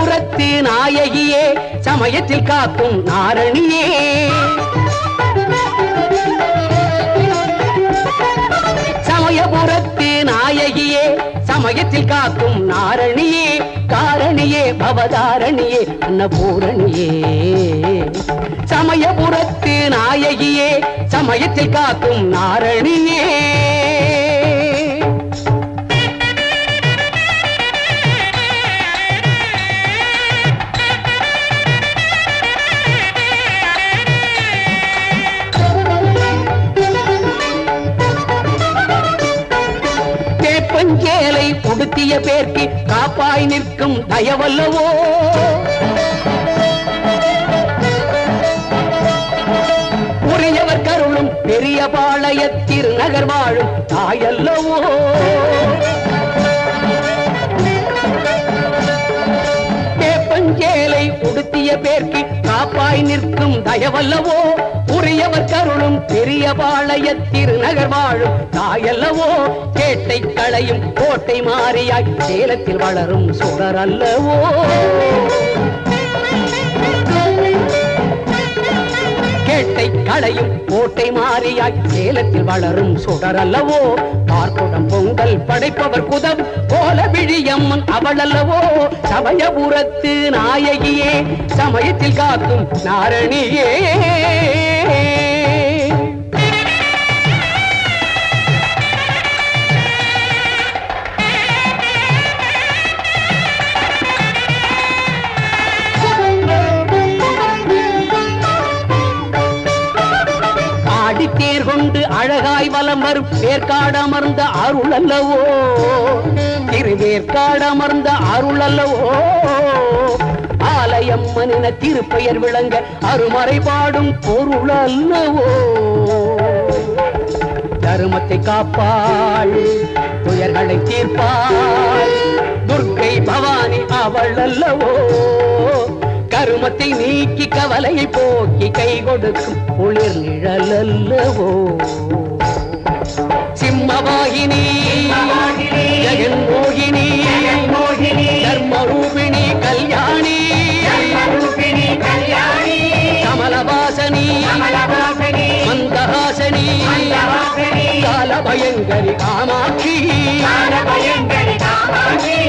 சமயபுரத்து நாயகியே சமயத்தில் காக்கும் நாரணியே. சமயபுரத்து நாயகியே சமயத்தில் காக்கும் நாரணியே காரணியே பவதாரணியே அன்னபூரணியே. சமயபுரத்து நாயகியே சமயத்தில் காக்கும் நாரணியே. பாடிய பேர்க்கு காப்பாய் நிற்கும் தயவல்லவோ? உரியவர் கருளும் பெரிய பாளையத்திரு நகர் வாழும் தாயல்லவோ? வேப்பஞ்சேலை உடுத்திய பேர்க்கு காப்பாய் நிற்கும் தயவல்லவோ? உரியவர் கருளும் பெரிய பாளைய திருநகர் வாழும் தாயல்லவோ? கேட்டை களையும் கோட்டை மாறியாய் சேலத்தில் வளரும் சுடர் அல்லவோ? கேட்டை களையும் கோட்டை மாறியாய் சேலத்தில் வளரும் சுடர் அல்லவோ? பார்க்குடம் பொங்கல் படைப்பவர் குதம் போல விழியம்மன் அவளல்லவோ? சமயபுரத்து நாயகியே சமயத்தில் காக்கும் நாரணியே. ஆடித்தேர் கொண்டு அழகாய் வலம் வரும். வேர்க்காடமர்ந்த அருள் அல்லவோ திருவேற்காடமர்ந்த அருள் அல்லவோ ஆலயம்மனின திருப்பெயர் விளங்க அருமறை பாடும் பொருள் அல்லவோ தருமத்தை காப்பாள் துயர்களை தீர்ப்பாள். துர்க்கை பவானி அவள் அல்லவோ கருமத்தை நீக்கி கவலையை போக்கி கை கொடுக்கும் குளிர் நிழல் அல்லவோ சிம்மவாகினி ஜெகன்மோகினி தர்மரூபிணி கல்யாணி கமலவாசனி மந்தஹாசனி காலபயங்கரி காமாட்சி மாலினி